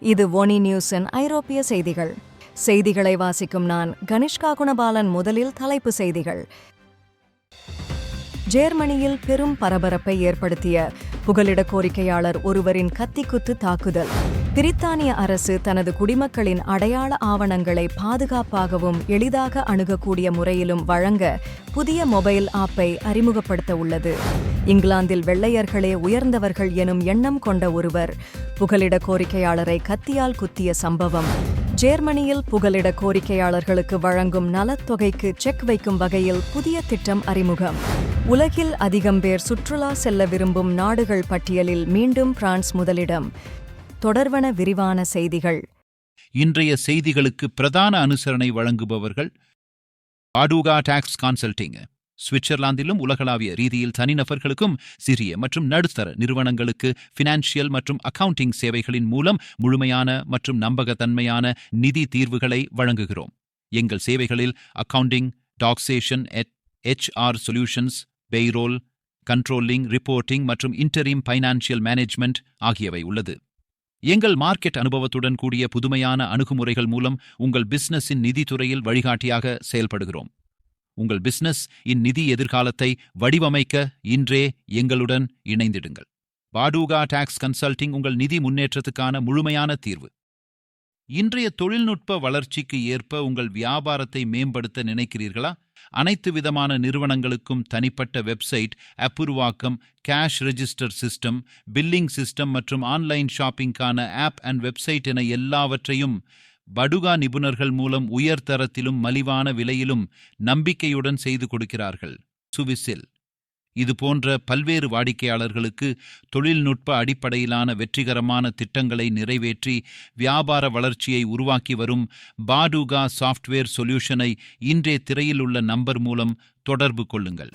இது ஒனி நியூஸின் ஐரோப்பிய செய்திகள். செய்திகளை வாசிக்கும் நான் கனிஷ்கா குணபாலன் முதலில் தலைப்பு செய்திகள். ஜேர்மனியில் பெரும் பரபரப்பை ஏற்படுத்திய புகலிட கோரிக்கையாளர் ஒருவரின் கத்திக்குத்து தாக்குதல். பிரித்தானிய அரசு தனது குடிமக்களின் அடையாள ஆவணங்களை பாதுகாப்பாகவும் எளிதாக அணுகக்கூடிய முறையிலும் வழங்க புதிய மொபைல் ஆப்பை அறிமுகப்படுத்த உள்ளது இங்கிலாந்தில் வெள்ளையர்களே உயர்ந்தவர்கள் எனும் எண்ணம் கொண்ட ஒருவர் புகலிட கோரிக்கையாளரை கத்தியால் குத்திய சம்பவம். ஜேர்மனியில் புகலிட கோரிக்கையாளர்களுக்கு வழங்கும் நலத்தொகைக்கு செக் வைக்கும் வகையில் புதிய திட்டம் அறிமுகம். உலகில் அதிகம் பேர் சுற்றுலா செல்ல விரும்பும் நாடுகள் பட்டியலில் மீண்டும் பிரான்ஸ் முதலிடம். தொடர்வன விரிவான செய்திகள். இன்றைய செய்திகளுக்கு பிரதான அனுசரணை வழங்குபவர்கள் பாடூகா டாக்ஸ் கன்சல்டிங் சுவிட்சர்லாந்திலும் உலகளாவிய ரீதியில் தனிநபர்களுக்கும் சிறிய மற்றும் நடுத்தர நிறுவனங்களுக்கு ஃபினான்ஷியல் மற்றும் அக்கவுண்டிங் சேவைகளின் மூலம் முழுமையான மற்றும் நம்பகத்தன்மையான நிதி தீர்வுகளை வழங்குகிறோம். எங்கள் சேவைகளில் accounting taxation HR solutions payroll controlling reporting மற்றும் இன்டரீம் ஃபைனான்சியல் மேனேஜ்மெண்ட் ஆகியவை உள்ளது. எங்கள் மார்க்கெட் அனுபவத்துடன் கூடிய புதுமையான அணுகுமுறைகள் மூலம் உங்கள் பிசினஸின் நிதித்துறையில் வழிகாட்டியாக செயல்படுகிறோம். உங்கள் பிசினஸ் இந்நிதி எதிர்காலத்தை வடிவமைக்க இன்றே எங்களுடன் இணைந்திடுங்கள். பாடூகா டாக்ஸ் கன்சல்டிங் உங்கள் நிதி முன்னேற்றத்துக்கான முழுமையான தீர்வு. இன்றைய தொழில்நுட்ப வளர்ச்சிக்கு ஏற்ப உங்கள் வியாபாரத்தை மேம்படுத்த நினைக்கிறீர்களா? அனைத்து விதமான நிறுவனங்களுக்கும் தனிப்பட்ட website அப்புருவாக்கம் cash register system billing system மற்றும் ஆன்லைன் ஷாப்பிங்கான ஆப் அண்ட் வெப்சைட் என எல்லாவற்றையும் படுகா நிபுணர்கள் மூலம் உயர்தரத்திலும் மலிவான விலையிலும் நம்பிக்கையுடன் செய்து கொடுக்கிறார்கள். சுவிசில். இது போன்ற பல்வேறு வாடிக்கையாளர்களுக்கு தொழில்நுட்ப அடிப்படையிலான வெற்றிகரமான திட்டங்களை நிறைவேற்றி வியாபார வளர்ச்சியை உருவாக்கி வரும் பாடுகா சாஃப்ட்வேர் சொல்யூஷனை இன்றே திரையில் உள்ள நம்பர் மூலம் தொடர்பு கொள்ளுங்கள்.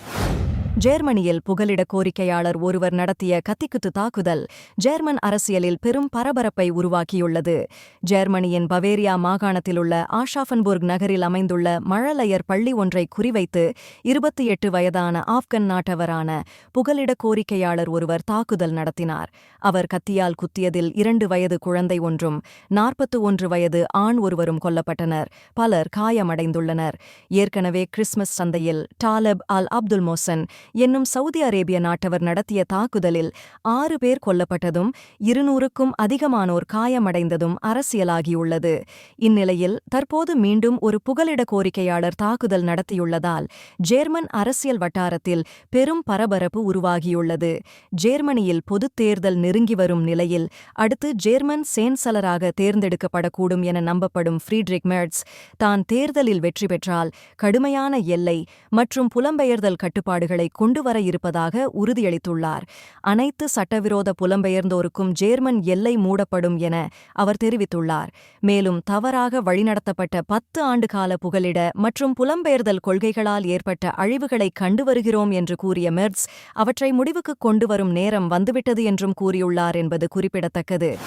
ஜேர்மனியில் புகலிட கோரிக்கையாளர் ஒருவர் நடத்திய கத்திக்குத்து தாக்குதல் ஜேர்மன் அரசியலில் பெரும் பரபரப்பை உருவாக்கியுள்ளது. ஜேர்மனியின் பவேரியா மாகாணத்திலுள்ள ஆஷாஃபன்புர்க் நகரில் அமைந்துள்ள மழலையர் பள்ளி ஒன்றை குறிவைத்து இருபத்தி எட்டு வயதான ஆப்கன் நாட்டவரான புகலிட கோரிக்கையாளர் ஒருவர் தாக்குதல் நடத்தினார். அவர் கத்தியால் குத்தியதில் இரண்டு வயது குழந்தை ஒன்றும் நாற்பத்து ஒன்று வயது ஆண் ஒருவரும் கொல்லப்பட்டனர். பலர் காயமடைந்துள்ளனர். ஏற்கனவே கிறிஸ்மஸ் சந்தையில் டாலப் அல் அப்துல் மோசன் என்னும் சவுதி அரேபிய நாட்டவர் நடத்திய தாக்குதலில் ஆறு பேர் கொல்லப்பட்டதும் இருநூறுக்கும் அதிகமானோர் காயமடைந்ததும் அரசியலாகியுள்ளது. இந்நிலையில் தற்போது மீண்டும் ஒரு புகலிட கோரிக்கையாளர் தாக்குதல் நடத்தியுள்ளதால் ஜேர்மன் அரசியல் வட்டாரத்தில் பெரும் பரபரப்பு உருவாகியுள்ளது. ஜேர்மனியில் பொதுத் தேர்தல் நெருங்கி வரும் நிலையில் அடுத்து ஜேர்மன் சேன்சலராக தேர்ந்தெடுக்கப்படக்கூடும் என நம்பப்படும் ஃப்ரீட்ரிக் மெர்ட்ஸ் தான் தேர்தலில் வெற்றி பெற்றால் கடுமையான எல்லை மற்றும் புலம்பெயர்தல் கட்டுப்பாடுகளை கொண்டுவர இருப்பதாக உறுதியளித்துள்ளார். அனைத்து சட்டவிரோத புலம்பெயர்ந்தோருக்கும் ஜேர்மன் எல்லை மூடப்படும் என அவர் தெரிவித்துள்ளார். மேலும் தவறாக வழிநடத்தப்பட்ட பத்து ஆண்டுகால புகலிட மற்றும் புலம்பெயர்தல் கொள்கைகளால் ஏற்பட்ட அழிவுகளை கண்டு வருகிறோம் என்று கூறிய மெர்ட்ஸ் அவற்றை முடிவுக்கு கொண்டு வரும் நேரம் வந்துவிட்டது என்றும் கூறியுள்ளார் என்பது குறிப்பிடத்தக்கது.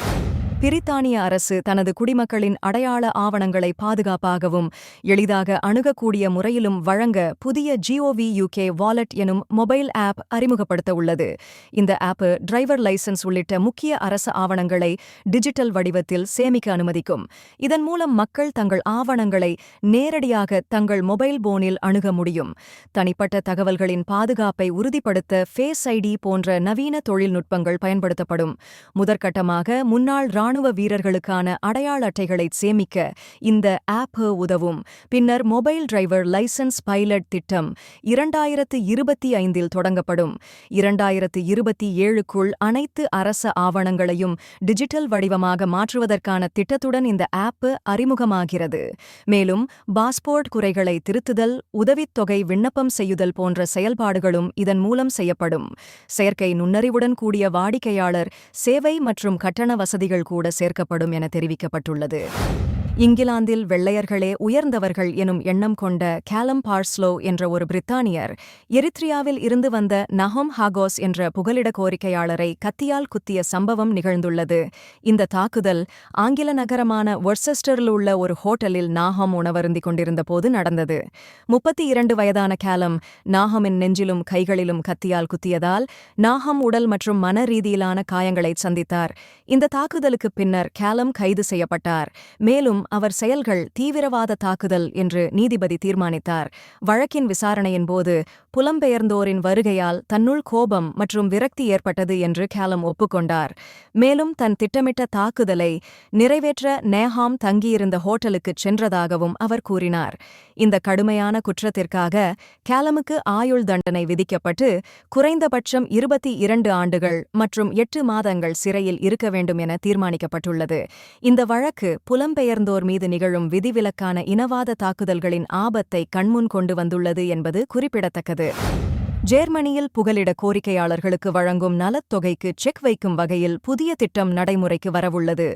பிரித்தானிய அரசு தனது குடிமக்களின் அடையாள ஆவணங்களை பாதுகாப்பாகவும் எளிதாக அணுகக்கூடிய முறையிலும் வழங்க புதிய ஜிஓவி யூகே வாலெட் எனும் மொபைல் ஆப் அறிமுகப்படுத்த உள்ளது இந்த ஆப் டிரைவர் லைசன்ஸ் உள்ளிட்ட முக்கிய அரசு ஆவணங்களை டிஜிட்டல் வடிவத்தில் சேமிக்க அனுமதிக்கும். இதன் மூலம் மக்கள் தங்கள் ஆவணங்களை நேரடியாக தங்கள் மொபைல் போனில் அணுக முடியும். தனிப்பட்ட தகவல்களின் பாதுகாப்பை உறுதிப்படுத்த ஃபேஸ் ஐடி போன்ற நவீன தொழில்நுட்பங்கள் பயன்படுத்தப்படும். முதற்கட்டமாக முன்னாள் ராணுவ ராணுவ வீரர்களுக்கான அடையாள அட்டைகளை சேமிக்க இந்த ஆப் உதவும். பின்னர் மொபைல் டிரைவர் லைசன்ஸ் பைலட் திட்டம் இரண்டாயிரத்து இருபத்தி ஐந்தில் தொடங்கப்படும். இரண்டாயிரத்து இருபத்தி ஏழுக்குள் அனைத்து அரச ஆவணங்களையும் டிஜிட்டல் வடிவமாக மாற்றுவதற்கான திட்டத்துடன் இந்த ஆப் அறிமுகமாகிறது. மேலும் பாஸ்போர்ட் குறைகளை திருத்துதல் உதவித்தொகை விண்ணப்பம் செய்யுதல் போன்ற செயல்பாடுகளும் இதன் மூலம் செய்யப்படும். செயற்கை நுண்ணறிவுடன் கூடிய வாடிக்கையாளர் சேவை மற்றும் கட்டண வசதிகள் கூட சேர்க்கப்படும் என தெரிவிக்கப்பட்டுள்ளது. இங்கிலாந்தில் வெள்ளையர்களே உயர்ந்தவர்கள் எனும் எண்ணம் கொண்ட கேலம் பார்ஸ்லோ என்ற ஒரு பிரித்தானியர் எரித்ரியாவில் இருந்து வந்த நஹோம் ஹாகோஸ் என்ற புகலிட கோரிக்கையாளரை கத்தியால் குத்திய சம்பவம் நிகழ்ந்துள்ளது. இந்த தாக்குதல் ஆங்கில நகரமான வொர்செஸ்டரில் உள்ள ஒரு ஹோட்டலில் நாஹம் உணவருந்திக் கொண்டிருந்த போது நடந்தது. முப்பத்தி இரண்டு வயதான கேலம் நாஹமின் நெஞ்சிலும் கைகளிலும் கத்தியால் குத்தியதால் நாஹம் உடல் மற்றும் மன ரீதியிலான காயங்களை சந்தித்தார். இந்த தாக்குதலுக்கு பின்னர் கேலம் கைது செய்யப்பட்டார். மேலும் அவர் செயல்கள் தீவிரவாத தாக்குதல் என்று நீதிபதி தீர்மானித்தார். வழக்கின் விசாரணையின் போது புலம்பெயர்ந்தோரின் வருகையால் தன்னுள் கோபம் மற்றும் விரக்தி ஏற்பட்டது என்று கேலம் ஒப்புக்கொண்டார். மேலும் தன் திட்டமிட்ட தாக்குதலை நிறைவேற்ற நேஹாம் தங்கியிருந்த ஹோட்டலுக்குச் சென்றதாகவும் அவர் கூறினார். இந்த கடுமையான குற்றத்திற்காக கேலமுக்கு ஆயுள் தண்டனை விதிக்கப்பட்டு குறைந்தபட்சம் இருபத்தி இரண்டு ஆண்டுகள் மற்றும் எட்டு மாதங்கள் சிறையில் இருக்க வேண்டும் என தீர்மானிக்கப்பட்டுள்ளது. இந்த வழக்கு புலம்பெயர்ந்தோர் மீது நிகழும் விதிவிலக்கான இனவாத தாக்குதல்களின் ஆபத்தை கண்முன் கொண்டு வந்துள்ளது என்பது குறிப்பிடத்தக்கது. ஜேர்மனியில் புகலிட கோரிக்கையாளர்களுக்கு வழங்கும் நலத்தொகைக்கு செக் வைக்கும் வகையில் புதிய திட்டம் நடைமுறைக்கு வரவுள்ளது.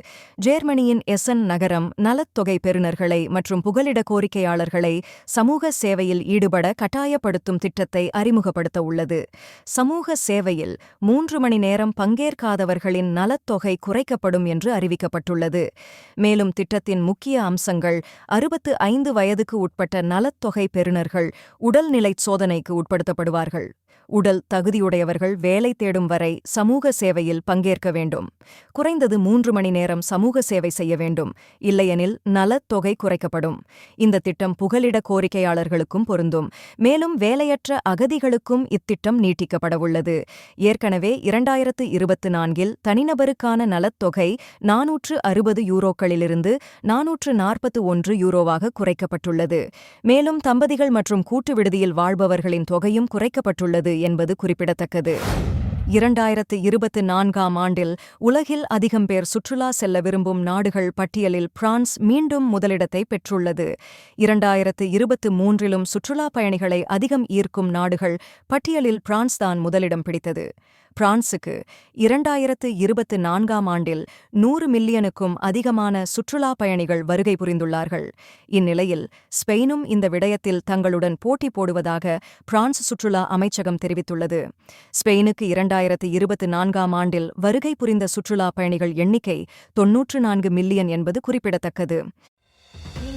ஜேர்மனியின் எசன் நகரம் நலத்தொகை பெறுநர்களை மற்றும் புகலிட கோரிக்கையாளர்களை சமூக சேவையில் ஈடுபட கட்டாயப்படுத்தும் திட்டத்தை அறிமுகப்படுத்த உள்ளது. சமூக சேவையில் மூன்று மணி நேரம் பங்கேற்காதவர்களின் நலத்தொகை குறைக்கப்படும் என்று அறிவிக்கப்பட்டுள்ளது. மேலும் திட்டத்தின் முக்கிய அம்சங்கள் அறுபத்து ஐந்து வயதுக்கு உட்பட்ட நலத்தொகை பெறுநர்கள் உடல்நிலை சோதனைக்கு உட்படுத்தப்படுவார்கள். விடுகிறார்கள் உடல் தகுதியுடையவர்கள் வேலை தேடும் வரை சமூக சேவையில் பங்கேற்க வேண்டும். குறைந்தது மூன்று மணி நேரம் சமூக சேவை செய்ய வேண்டும். இல்லையெனில் நலத்தொகை குறைக்கப்படும். இந்த திட்டம் புகலிட கோரிக்கையாளர்களுக்கும் பொருந்தும். மேலும் வேலையற்ற அகதிகளுக்கும் இத்திட்டம் நீட்டிக்கப்படவுள்ளது. ஏற்கனவே இரண்டாயிரத்து இருபத்து நான்கில் தனிநபருக்கான நலத்தொகை நாநூற்று அறுபது யூரோக்களிலிருந்து நாநூற்று நாற்பத்து ஒன்று யூரோவாக குறைக்கப்பட்டுள்ளது. மேலும் தம்பதிகள் மற்றும் கூட்டு விடுதியில் வாழ்பவர்களின் தொகையும் குறைக்கப்பட்டுள்ளது. என்பது குறிப்பிடத்தக்கது. இரண்டாயிரத்து இருபத்து நான்காம் ஆண்டில் உலகில் அதிகம் பேர் சுற்றுலா செல்ல விரும்பும் நாடுகள் பட்டியலில் பிரான்ஸ் மீண்டும் முதலிடத்தை பெற்றுள்ளது. இரண்டாயிரத்து இருபத்து மூன்றிலும் சுற்றுலாப் பயணிகளை அதிகம் ஈர்க்கும் நாடுகள் பட்டியலில் பிரான்ஸ் தான் முதலிடம் பிடித்தது. பிரான்சுக்கு இரண்டாயிரத்து இருபத்து நான்காம் ஆண்டில் நூறு மில்லியனுக்கும் அதிகமான சுற்றுலா பயணிகள் வருகை புரிந்துள்ளார்கள். இந்நிலையில் ஸ்பெயினும் இந்த விடயத்தில் தங்களுடன் போட்டி போடுவதாக பிரான்ஸ் சுற்றுலா அமைச்சகம் தெரிவித்துள்ளது. ஸ்பெயினுக்கு இரண்டாயிரத்து இருபத்து நான்காம் ஆண்டில் வருகை புரிந்த சுற்றுலா பயணிகள் எண்ணிக்கை தொன்னூற்று நான்கு மில்லியன் என்பது குறிப்பிடத்தக்கது.